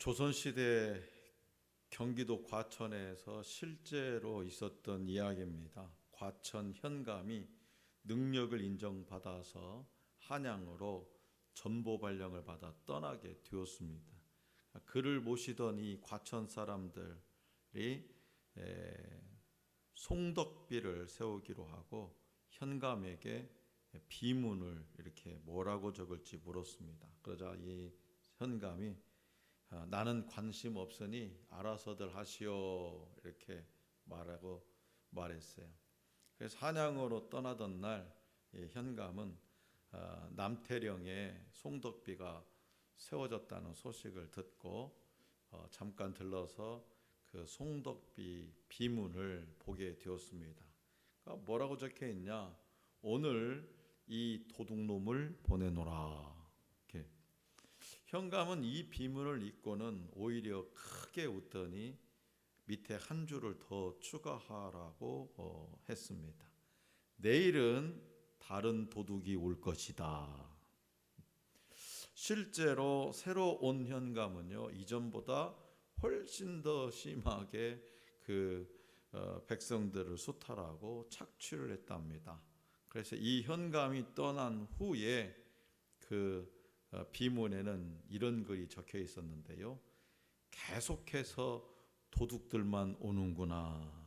조선시대 경기도 과천에서 실제로 있었던 이야기입니다. 과천 현감이 능력을 인정받아서 한양으로 전보 발령을 받아 떠나게 되었습니다. 그를 모시던 이 과천 사람들이 에, 송덕비를 세우기로 하고 현감에게 비문을 이렇게 뭐라고 적을지 물었습니다. 그러자 이 현감이 아, 나는 관심 없으니 알아서들 하시오 이렇게 말하고 말했어요. 그래서 한양으로 떠나던 날이 현감은 아, 남태령에 송덕비가 세워졌다는 소식을 듣고 어, 잠깐 들러서 그 송덕비 비문을 보게 되었습니다. 그러니까 뭐라고 적혀 있냐? 오늘 이 도둑놈을 보내노라. 현감은 이 비문을 읽고는 오히려 크게 웃더니 밑에 한 줄을 더 추가하라고 어, 했습니다. 내일은 다른 도둑이 올 것이다. 실제로 새로 온 현감은요 이전보다 훨씬 더 심하게 그 어, 백성들을 수탈하고 착취를 했답니다. 그래서 이 현감이 떠난 후에 그 어, 비문에는 이런 글이 적혀 있었는데요. 계속해서 도둑들만 오는구나.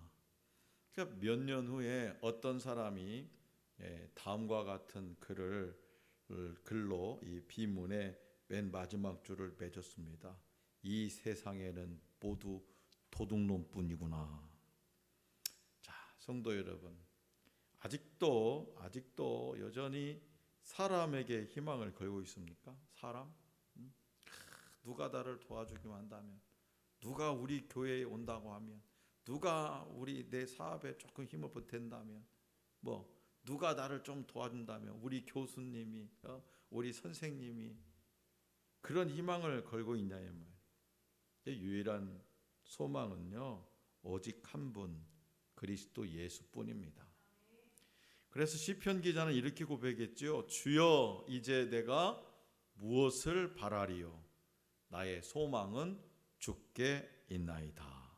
그러니까 몇 년 후에 어떤 사람이 예, 다음과 같은 글을 글로 이 비문의 맨 마지막 줄을 맺었습니다. 이 세상에는 모두 도둑놈뿐이구나. 자, 성도 여러분, 아직도 아직도 여전히 사람에게 희망을 걸고 있습니까? 사람? 음? 누가 나를 도와주기만 한다면, 누가 우리 교회에 온다고 하면, 누가 우리 내 사업에 조금 힘을 보탠다면, 뭐 누가 나를 좀 도와준다면, 우리 교수님이, 어? 우리 선생님이 그런 희망을 걸고 있냐의 말. 유일한 소망은요 오직 한 분 그리스도 예수뿐입니다. 그래서 시편 기자는 이렇게 고백했지요. 주여 이제 내가 무엇을 바라리요? 나의 소망은 주께 있나이다.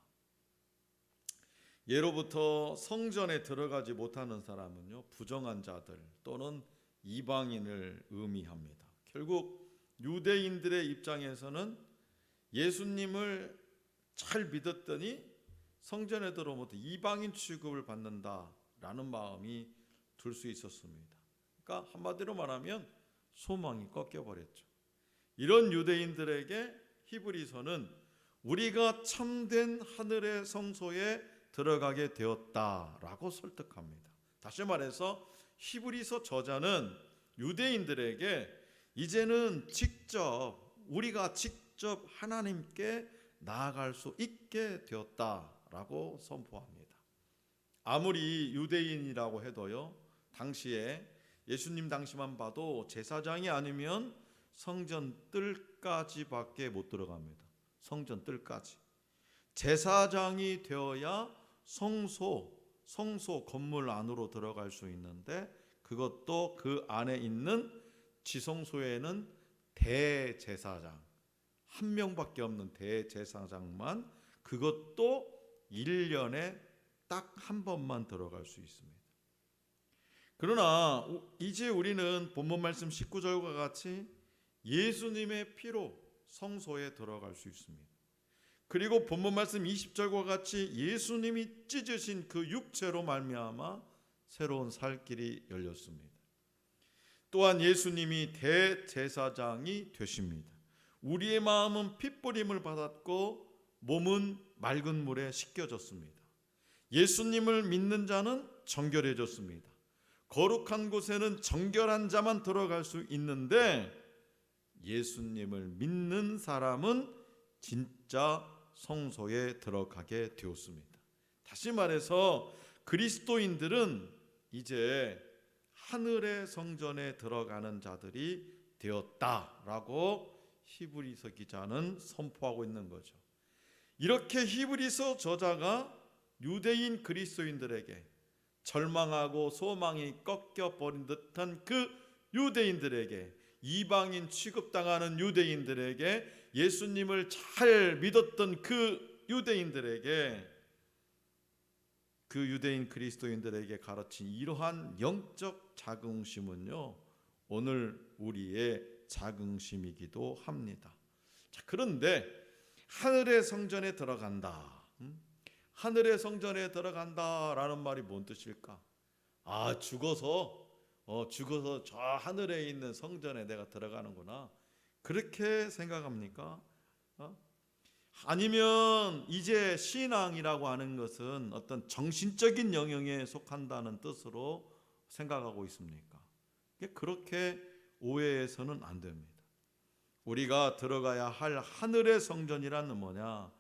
예로부터 성전에 들어가지 못하는 사람은요 부정한 자들 또는 이방인을 의미합니다. 결국 유대인들의 입장에서는 예수님을 잘 믿었더니 성전에 들어오면 이방인 취급을 받는다라는 마음이 들수 있었습니다. 그러니까 한마디로 말하면 소망이 꺾여 버렸죠. 이런 유대인들에게 히브리서는 우리가 참된 하늘의 성소에 들어가게 되었다라고 설득합니다. 다시 말해서 히브리서 저자는 유대인들에게 이제는 직접 우리가 직접 하나님께 나아갈 수 있게 되었다라고 선포합니다. 아무리 유대인이라고 해도요. 당시에 예수님 당시만 봐도 제사장이 아니면 성전 뜰까지밖에 못 들어갑니다. 성전 뜰까지. 제사장이 되어야 성소 성소 건물 안으로 들어갈 수 있는데 그것도 그 안에 있는 지성소에는 대제사장 한 명밖에 없는 대제사장만 그것도 1년에 딱 한 번만 들어갈 수 있습니다. 그러나 이제 우리는 본문 말씀 19절과 같이 예수님의 피로 성소에 들어갈 수 있습니다. 그리고 본문 말씀 20절과 같이 예수님이 찢으신 그 육체로 말미암아 새로운 살 길이 열렸습니다. 또한 예수님이 대제사장이 되십니다. 우리의 마음은 핏부림을 받았고 몸은 맑은 물에 씻겨졌습니다. 예수님을 믿는 자는 정결해졌습니다. 거룩한 곳에는 정결한 자만 들어갈 수 있는데 예수님을 믿는 사람은 진짜 성소에 들어가게 되었습니다. 다시 말해서 그리스도인들은 이제 하늘의 성전에 들어가는 자들이 되었다라고 히브리서 기자는 선포하고 있는 거죠. 이렇게 히브리서 저자가 유대인 그리스도인들에게 절망하고 소망이 꺾여 버린 듯한 그 유대인들에게 이방인 취급당하는 유대인들에게 예수님을 잘 믿었던 그 유대인들에게 그 유대인 그리스도인들에게 가르친 이러한 영적 자긍심은요 오늘 우리의 자긍심이기도 합니다. 자, 그런데 하늘의 성전에 들어간다. 음? 하늘의 성전에 들어간다라는 말이 뭔 뜻일까? 아 죽어서 어, 죽어서 저 하늘에 있는 성전에 내가 들어가는구나. 그렇게 생각합니까? 어? 아니면 이제 신앙이라고 하는 것은 어떤 정신적인 영역에 속한다는 뜻으로 생각하고 있습니까? 그렇게 오해해서는 안 됩니다. 우리가 들어가야 할 하늘의 성전이란 뭐냐?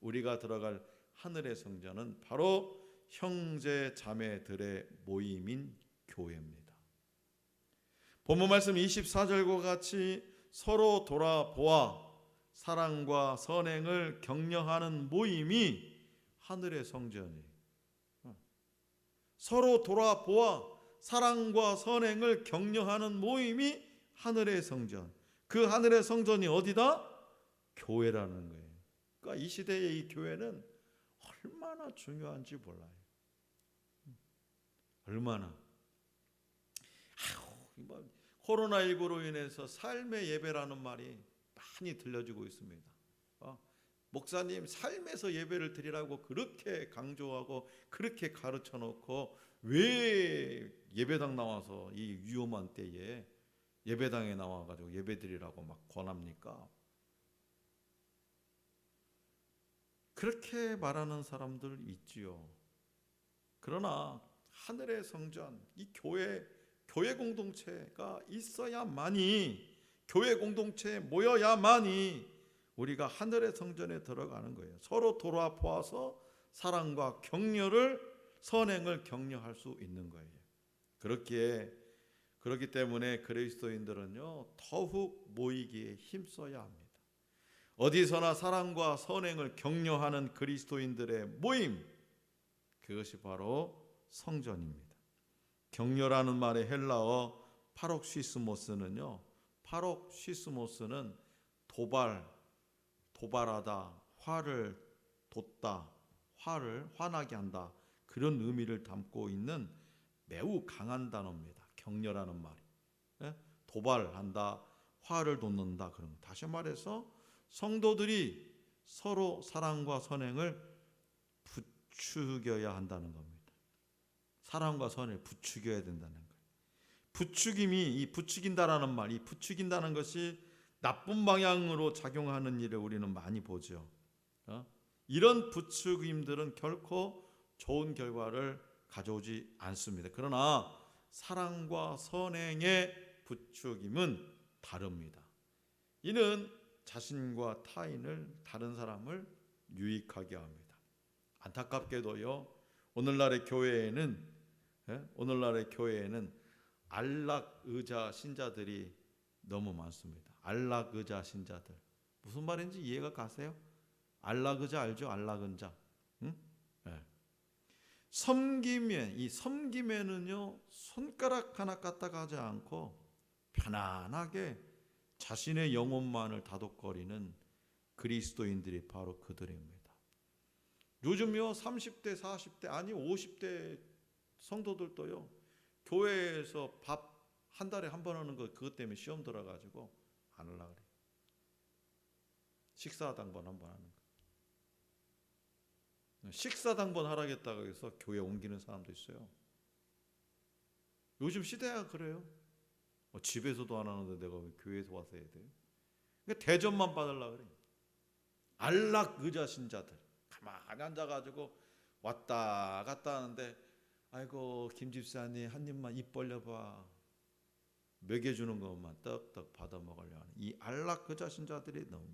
우리가 들어갈 하늘의 성전은 바로 형제 자매들의 모임인 교회입니다. 본문 말씀 24절과 같이 서로 돌아보아 사랑과 선행을 격려하는 모임이 하늘의 성전이에요. 서로 돌아보아 사랑과 선행을 격려하는 모임이 하늘의 성전. 그 하늘의 성전이 어디다? 교회라는 거예요. 그러니까 이 시대의 이 교회는 얼마나 중요한지 몰라요. 얼마나. 아유, 뭐 코로나19로 인해서 삶의 예배라는 말이 많이 들려지고 있습니다. 어? 목사님 삶에서 예배를 드리라고 그렇게 강조하고 그렇게 가르쳐 놓고 왜 예배당 나와서 이 위험한 때에 예배당에 나와 가지고 예배 드리라고 막 권합니까? 그렇게 말하는 사람들 있지요. 그러나 하늘의 성전, 이 교회 교회 공동체가 있어야만이 교회 공동체에 모여야만이 우리가 하늘의 성전에 들어가는 거예요. 서로 돌아보아서 사랑과 격려를 선행을 격려할 수 있는 거예요. 그렇기에 그렇기 때문에 그리스도인들은요 더욱 모이기에 힘써야 합니다. 어디서나 사랑과 선행을 격려하는 그리스도인들의 모임 그것이 바로 성전입니다. 격려라는 말의 헬라어 파록시스모스는요. 파록시스모스는 도발, 도발하다, 화를 돋다, 화를 화나게 한다 그런 의미를 담고 있는 매우 강한 단어입니다. 격려라는 말이 예? 도발한다, 화를 돋는다 그런 거. 다시 말해서 성도들이 서로 사랑과 선행을 부추겨야 한다는 겁니다. 사랑과 선을 부추겨야 된다는 거예요. 부추김이 이 부추긴다라는 말, 이 부추긴다는 것이 나쁜 방향으로 작용하는 일을 우리는 많이 보죠. 어? 이런 부추김들은 결코 좋은 결과를 가져오지 않습니다. 그러나 사랑과 선행의 부추김은 다릅니다. 이는 자신과 타인을 다른 사람을 유익하게 합니다. 안타깝게도요. 오늘날의 교회에는 예? 오늘날의 교회에는 안락 의자 신자들이 너무 많습니다. 안락 의자 신자들 무슨 말인지 이해가 가세요? 안락 의자 알죠? 안락 의자. 응? 네. 섬김에 이 섬김에는요 손가락 하나 까딱 하지 않고 편안하게 자신의 영혼만을 다독거리는 그리스도인들이 바로 그들입니다. 요즘요 30대 40대 아니 50대 성도들도요 교회에서 밥 한 달에 한 번 하는 거 그것 때문에 시험 들어 가지고 안 하려 그래. 식사 당번 한 번 하는 거. 식사 당번 하라겠다고 해서 교회 옮기는 사람도 있어요. 요즘 시대가 그래요. 뭐 집에서도 안 하는데 내가 왜 교회에서 와서 해야 돼? 그러니까 대접만 받으려 그래. 안락 의자 신자들 가만히 앉아가지고 왔다 갔다 하는데 아이고 김 집사님 한 입만 입 벌려봐 먹여주는 것만 떡떡 받아 먹으려 하는 이 안락 그 자신자들이 너무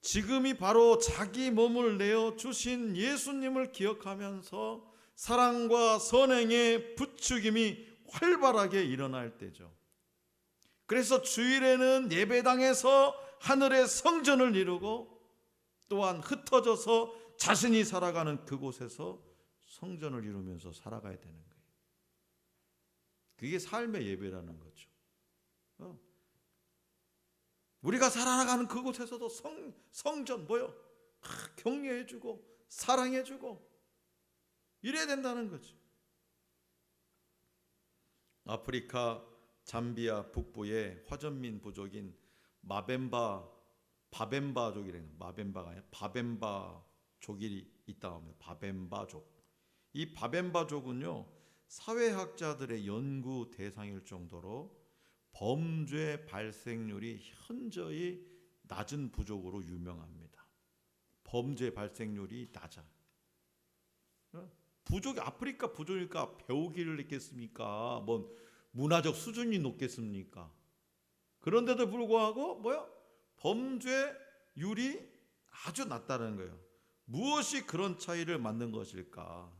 지금이 바로 자기 몸을 내어 주신 예수님을 기억하면서 사랑과 선행의 부추김이 활발하게 일어날 때죠. 그래서 주일에는 예배당에서 하늘의 성전을 이루고 또한 흩어져서 자신이 살아가는 그곳에서 성전을 이루면서 살아가야 되는 거예요. 그게 삶의 예배라는 거죠. 어. 우리가 살아가는 그곳에서도 성 성전 뭐요? 아, 격려해주고 사랑해주고 이래야 된다는 거죠. 아프리카 잠비아 북부의 화전민 부족인 마벤바 바벤바족이라는 마벤바가 아니라 바벤바족이 있다 하면 바벤바족. 이 바벤바족은요 사회학자들의 연구 대상일 정도로 범죄 발생률이 현저히 낮은 부족으로 유명합니다. 범죄 발생률이 낮아. 어? 부족이 아프리카 부족이니까 배우기를 했겠습니까? 뭔 문화적 수준이 높겠습니까? 그런데도 불구하고 뭐야? 범죄율이 아주 낮다는 거예요. 무엇이 그런 차이를 만든 것일까?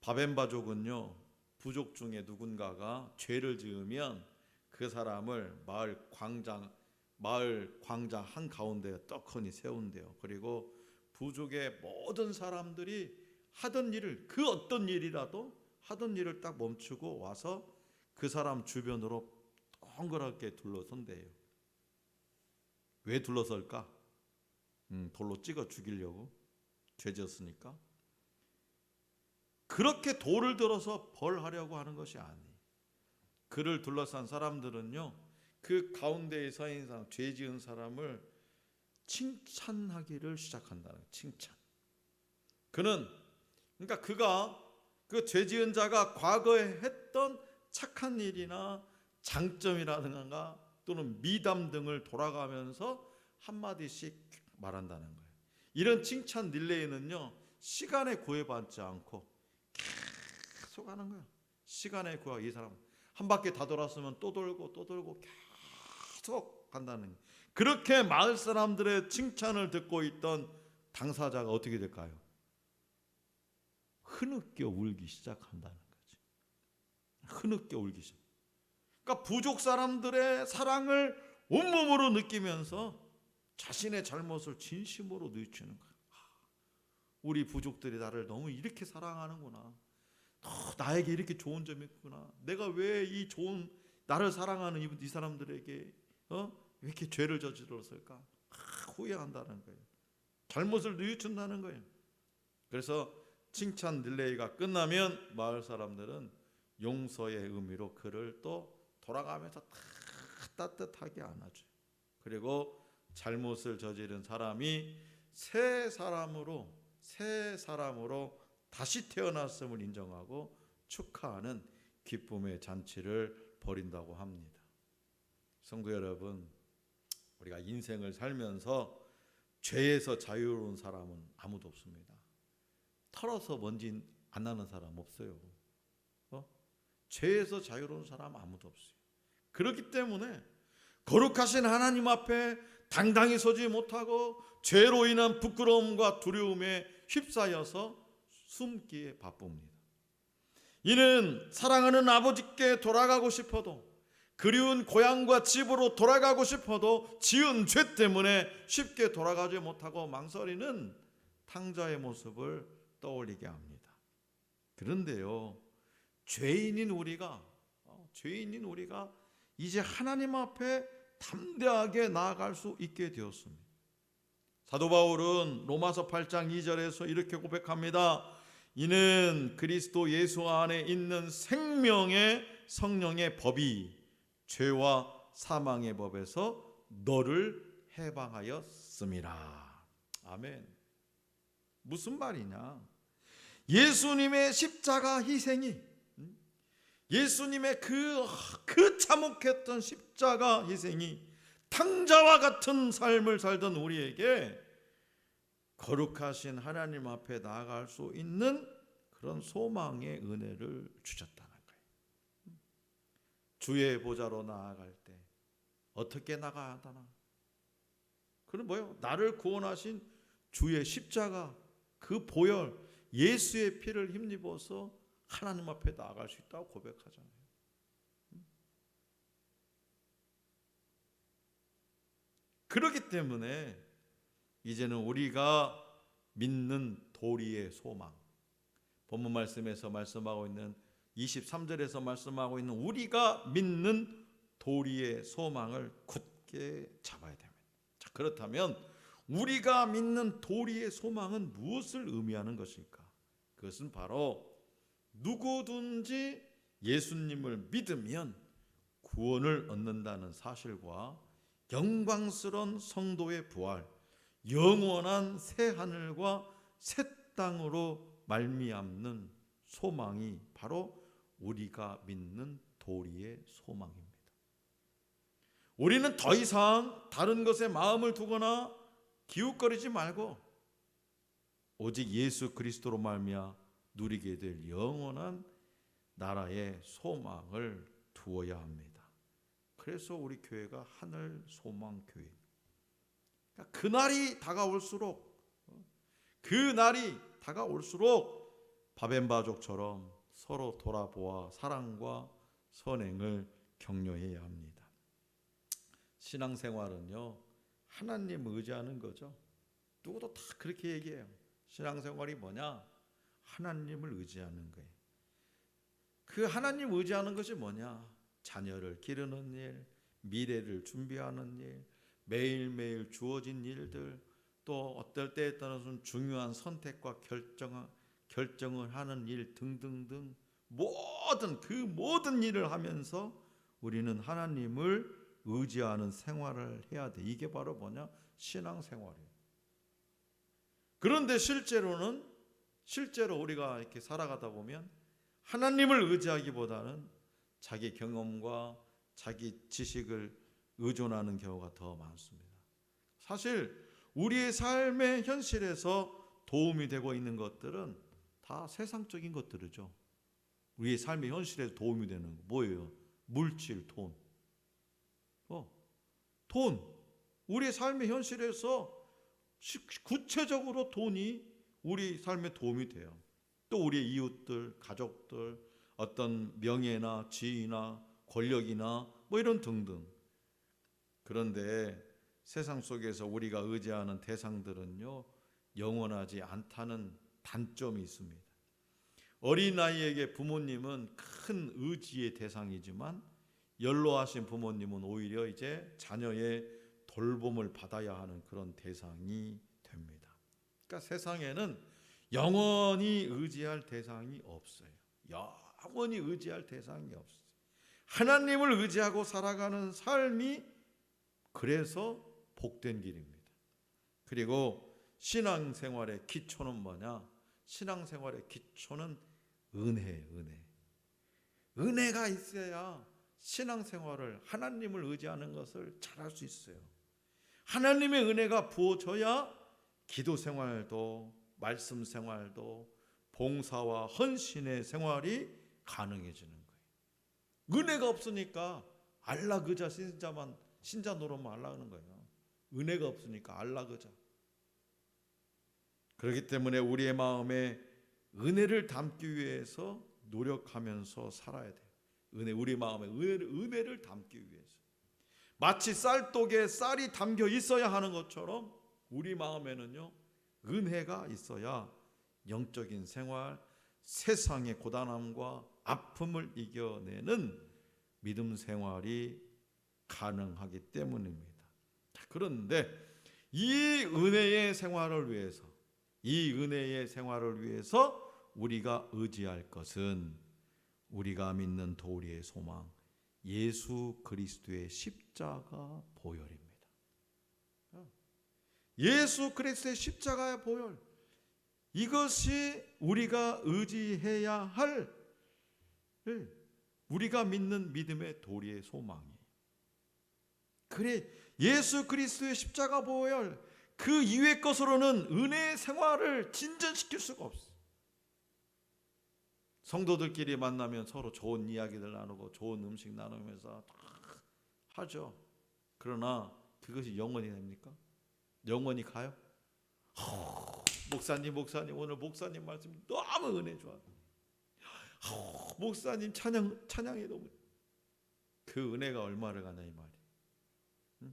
바벤바족은요 부족 중에 누군가가 죄를 지으면 그 사람을 마을 광장 마을 광장 한 가운데 떡하니 세운대요. 그리고 부족의 모든 사람들이 하던 일을 그 어떤 일이라도 하던 일을 딱 멈추고 와서 그 사람 주변으로 동그랗게 둘러선대요. 왜 둘러설까? 음, 돌로 찍어 죽이려고 죄졌으니까. 그렇게 돌을 들어서 벌하려고 하는 것이 아니에요. 그를 둘러싼 사람들은요, 그 가운데에 서 있는 사람, 죄 지은 사람을 칭찬하기를 시작한다는. 칭찬. 그는 그러니까 그가 그 죄 지은 자가 과거에 했던 착한 일이나 장점이라든가 또는 미담 등을 돌아가면서 한 마디씩 말한다는 거예요. 이런 칭찬 릴레이는요 시간에 구애받지 않고 계속 하는 거야. 시간에 구하 이 사람 한 바퀴 다 돌았으면 또 돌고 또 돌고 계속 간다는 거예요. 그렇게 마을 사람들의 칭찬을 듣고 있던 당사자가 어떻게 될까요? 흐느껴 울기 시작한다는 거지. 흐느껴 울기 시작. 그러니까 부족 사람들의 사랑을 온몸으로 느끼면서 자신의 잘못을 진심으로 뉘우치는 거야. 우리 부족들이 나를 너무 이렇게 사랑하는구나. 또 나에게 이렇게 좋은 점이 있구나. 내가 왜 이 좋은 나를 사랑하는 이, 이 사람들에게 어? 왜 이렇게 죄를 저질렀을까? 아, 후회한다는 거예요. 잘못을 뉘우친다는 거예요. 그래서 칭찬 릴레이가 끝나면 마을 사람들은 용서의 의미로 그를 또 돌아가면서 다 따뜻하게 안아줘요. 그리고 잘못을 저지른 사람이 새 사람으로 새 사람으로 다시 태어났음을 인정하고 축하하는 기쁨의 잔치를 벌인다고 합니다. 성도 여러분, 우리가 인생을 살면서 죄에서 자유로운 사람은 아무도 없습니다. 털어서 먼지 안 나는 사람 없어요. 어? 죄에서 자유로운 사람 아무도 없어요. 그렇기 때문에 거룩하신 하나님 앞에 당당히 서지 못하고 죄로 인한 부끄러움과 두려움에 휩싸여서 숨기에 바쁩니다. 이는 사랑하는 아버지께 돌아가고 싶어도 그리운 고향과 집으로 돌아가고 싶어도 지은 죄 때문에 쉽게 돌아가지 못하고 망설이는 탕자의 모습을 떠올리게 합니다. 그런데요, 죄인인 우리가 어, 죄인인 우리가 이제 하나님 앞에 담대하게 나아갈 수 있게 되었습니다. 사도 바울은 로마서 8장 2절에서 이렇게 고백합니다. 이는 그리스도 예수 안에 있는 생명의 성령의 법이 죄와 사망의 법에서 너를 해방하였습니다. 아멘. 무슨 말이냐? 예수님의 십자가 희생이 예수님의 그, 그 참혹했던 십자가 희생이 탕자와 같은 삶을 살던 우리에게 거룩하신 하나님 앞에 나아갈 수 있는 그런 소망의 은혜를 주셨다는 거예요. 주의 보좌로 나아갈 때 어떻게 나가야 하나? 그는 뭐요? 나를 구원하신 주의 십자가 그 보혈 예수의 피를 힘입어서 하나님 앞에 나아갈 수 있다고 고백하잖아요. 그렇기 때문에 이제는 우리가 믿는 도리의 소망, 본문 말씀에서 말씀하고 있는 23절에서 말씀하고 있는 우리가 믿는 도리의 소망을 굳게 잡아야 됩니다. 자, 그렇다면 우리가 믿는 도리의 소망은 무엇을 의미하는 것일까? 그것은 바로 누구든지 예수님을 믿으면 구원을 얻는다는 사실과 영광스러운 성도의 부활, 영원한 새 하늘과 새 땅으로 말미암는 소망이 바로 우리가 믿는 도리의 소망입니다. 우리는 더 이상 다른 것에 마음을 두거나 기웃거리지 말고 오직 예수 그리스도로 말미암아 누리게 될 영원한 나라의 소망을 두어야 합니다. 그래서 우리 교회가 하늘 소망 교회. 그러니까 그 날이 다가올수록 그 날이 다가올수록 바벤바족처럼 서로 돌아보아 사랑과 선행을 격려해야 합니다. 신앙생활은요 하나님 의지하는 거죠. 누구도 다 그렇게 얘기해요. 신앙생활이 뭐냐? 하나님을 의지하는 거예요. 그 하나님 의지하는 것이 뭐냐? 자녀를 기르는 일, 미래를 준비하는 일, 매일매일 주어진 일들, 또 어떨 때에 따라서는 중요한 선택과 결정, 결정을 하는 일 등등등 모든 그 모든 일을 하면서 우리는 하나님을 의지하는 생활을 해야 돼. 이게 바로 뭐냐? 신앙생활이에요. 그런데 실제로는 실제로 우리가 이렇게 살아가다 보면 하나님을 의지하기보다는 자기 경험과 자기 지식을 의존하는 경우가 더 많습니다. 사실 우리의 삶의 현실에서 도움이 되고 있는 것들은 다 세상적인 것들이죠. 우리의 삶의 현실에 도움이 되는 거 뭐예요? 물질, 돈. 어, 돈. 우리의 삶의 현실에서 구체적으로 돈이 우리 삶에 도움이 돼요. 또 우리의 이웃들, 가족들, 어떤 명예나 지위나 권력이나 뭐 이런 등등. 그런데 세상 속에서 우리가 의지하는 대상들은요, 영원하지 않다는 단점이 있습니다. 어린아이에게 부모님은 큰 의지의 대상이지만 연로하신 부모님은 오히려 이제 자녀의 돌봄을 받아야 하는 그런 대상이 됩니다. 그러니까 세상에는 영원히 의지할 대상이 없어요. 영원히 의지할 대상이 없어요. 하나님을 의지하고 살아가는 삶이 그래서 복된 길입니다. 그리고 신앙생활의 기초는 뭐냐? 신앙생활의 기초는 은혜, 은혜. 은혜가 있어야 신앙생활을 하나님을 의지하는 것을 잘할 수 있어요. 하나님의 은혜가 부어져야 기도 생활도 말씀 생활도 봉사와 헌신의 생활이 가능해지는 거예요. 은혜가 없으니까 알라 그자 신자만 신자 노릇만 하려는 거예요. 은혜가 없으니까 알라 그자. 그렇기 때문에 우리의 마음에 은혜를 담기 위해서 노력하면서 살아야 돼요. 은혜 우리 마음에 은혜를 담기 위해서 마치 쌀독에 쌀이 담겨 있어야 하는 것처럼 우리 마음에는요 은혜가 있어야 영적인 생활, 세상의 고단함과 아픔을 이겨내는 믿음 생활이 가능하기 때문입니다. 그런데 이 은혜의 생활을 위해서 이 은혜의 생활을 위해서 우리가 의지할 것은 우리가 믿는 도리의 소망 예수 그리스도의 십자가 보혈입니다. 예수 그리스도의 십자가의 보혈 이것이 우리가 의지해야 할 우리가 믿는 믿음의 도리의 소망이 그래 예수 그리스도의 십자가 보혈 그 이외 것으로는 은혜의 생활을 진전시킬 수가 없어. 성도들끼리 만나면 서로 좋은 이야기들 나누고 좋은 음식 나누면서 하죠. 그러나 그것이 영원히 됩니까? 영원히 가요? 허, 목사님, 목사님 오늘 목사님 말씀 너무 은혜 좋아. 허, 목사님 찬양 찬양이 너무 그 은혜가 얼마를 가냐 이 말이.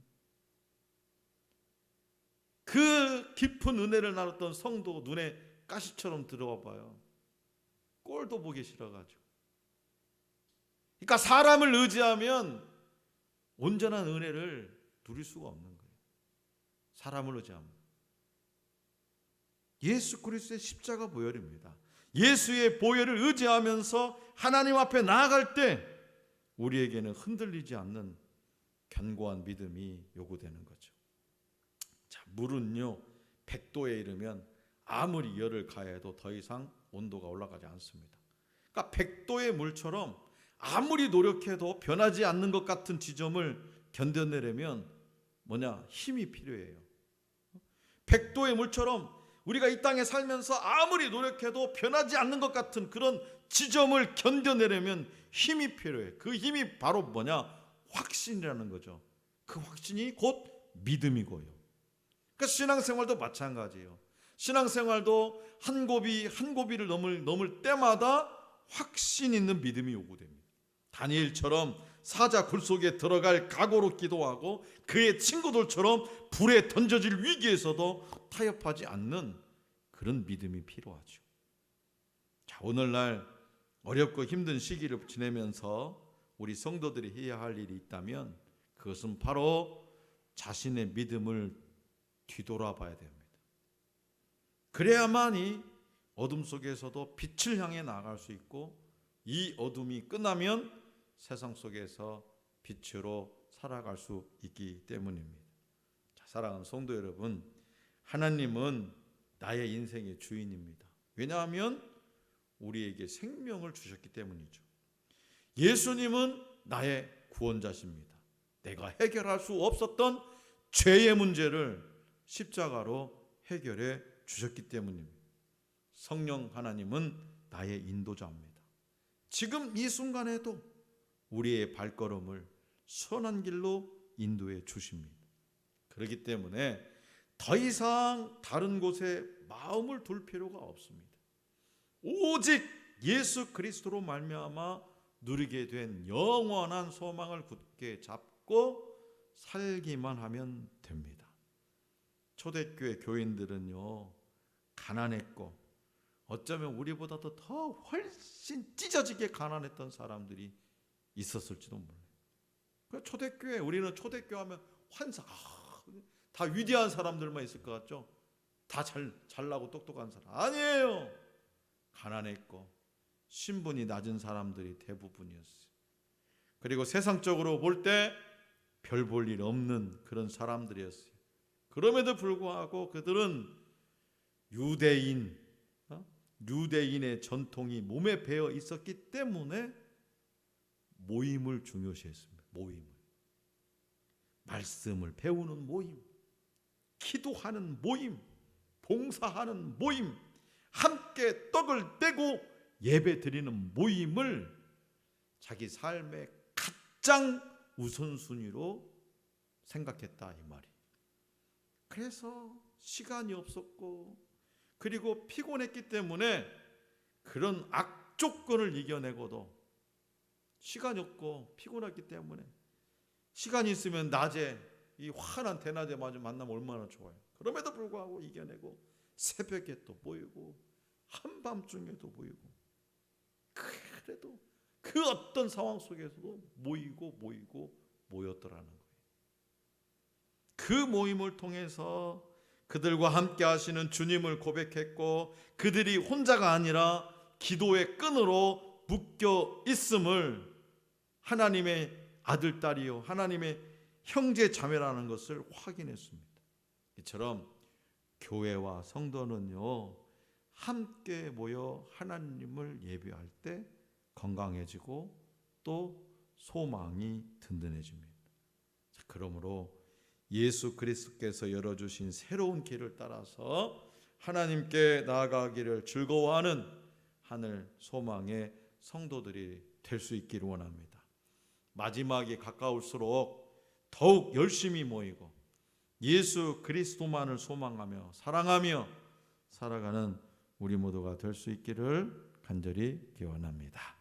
그 깊은 은혜를 나눴던 성도 눈에 가시처럼 들어와 봐요. 꼴도 보기 싫어가지고 그러니까 사람을 의지하면 온전한 은혜를 누릴 수가 없는 거예요. 사람을 의지하면. 예수 그리스도의 십자가 보혈입니다. 예수의 보혈을 의지하면서 하나님 앞에 나아갈 때 우리에게는 흔들리지 않는 견고한 믿음이 요구되는 거죠. 자, 물은요, 100도에 이르면 아무리 열을 가해도 더 이상 온도가 올라가지 않습니다. 그러니까 100도의 물처럼 아무리 노력해도 변하지 않는 것 같은 지점을 견뎌내려면 뭐냐? 힘이 필요해요. 100도의 물처럼 우리가 이 땅에 살면서 아무리 노력해도 변하지 않는 것 같은 그런 지점을 견뎌내려면 힘이 필요해. 그 힘이 바로 뭐냐? 확신이라는 거죠. 그 확신이 곧 믿음이고요. 그러니까 신앙생활도 마찬가지예요. 신앙생활도 한 고비 한 고비를 넘을 넘을 때마다 확신 있는 믿음이 요구됩니다. 다니엘처럼 사자 굴 속에 들어갈 각오로 기도하고 그의 친구들처럼 불에 던져질 위기에서도 타협하지 않는 그런 믿음이 필요하죠. 자, 오늘날 어렵고 힘든 시기를 지내면서 우리 성도들이 해야 할 일이 있다면 그것은 바로 자신의 믿음을 뒤돌아봐야 됩니다. 그래야만이 어둠 속에서도 빛을 향해 나아갈 수 있고 이 어둠이 끝나면 세상 속에서 빛으로 살아갈 수 있기 때문입니다. 자, 사랑하는 성도 여러분, 하나님은 나의 인생의 주인입니다. 왜냐하면 우리에게 생명을 주셨기 때문이죠. 예수님은 나의 구원자십니다. 내가 해결할 수 없었던 죄의 문제를 십자가로 해결해 주셨기 때문입니다. 성령 하나님은 나의 인도자입니다. 지금 이 순간에도 우리의 발걸음을 선한 길로 인도해 주십니다. 그렇기 때문에 더 이상 다른 곳에 마음을 둘 필요가 없습니다. 오직 예수 그리스도로 말미암아 누리게 된 영원한 소망을 굳게 잡고 살기만 하면 됩니다. 초대교회 교인들은요 가난했고 어쩌면 우리보다도 더 훨씬 찢어지게 가난했던 사람들이 있었을지도 몰라요. 그 초대교회 우리는 초대교 하면 환상 아, 다 위대한 사람들만 있을 것 같죠? 다 잘 잘나고 똑똑한 사람 아니에요. 가난했고 신분이 낮은 사람들이 대부분이었어요. 그리고 세상적으로 볼 때 별 볼 일 없는 그런 사람들이었어요. 그럼에도 불구하고 그들은 유대인, 어? 유대인의 전통이 몸에 배어 있었기 때문에 모임을 중요시했습니다. 모임을. 말씀을 배우는 모임, 기도하는 모임, 봉사하는 모임, 함께 떡을 떼고 예배 드리는 모임을 자기 삶의 가장 우선순위로 생각했다 이 말이. 그래서 시간이 없었고 그리고 피곤했기 때문에 그런 악조건을 이겨내고도 시간이 없고 피곤했기 때문에 시간이 있으면 낮에 이 환한 대낮에 마주 만나면 얼마나 좋아요. 그럼에도 불구하고 이겨내고 새벽에 또 보이고 한밤중에도 보이고 그래도 그 어떤 상황 속에서도 모이고 모이고 모였더라는 거예요. 그 모임을 통해서 그들과 함께 하시는 주님을 고백했고 그들이 혼자가 아니라 기도의 끈으로 묶여 있음을 하나님의 아들 딸이요 하나님의 형제 자매라는 것을 확인했습니다. 이처럼 교회와 성도는요 함께 모여 하나님을 예배할 때 건강해지고 또 소망이 든든해집니다. 자, 그러므로 예수 그리스도께서 열어주신 새로운 길을 따라서 하나님께 나아가기를 즐거워하는 하늘 소망의 성도들이 될 수 있기를 원합니다. 마지막이 가까울수록 더욱 열심히 모이고 예수 그리스도만을 소망하며 사랑하며 살아가는 우리 모두가 될 수 있기를 간절히 기원합니다.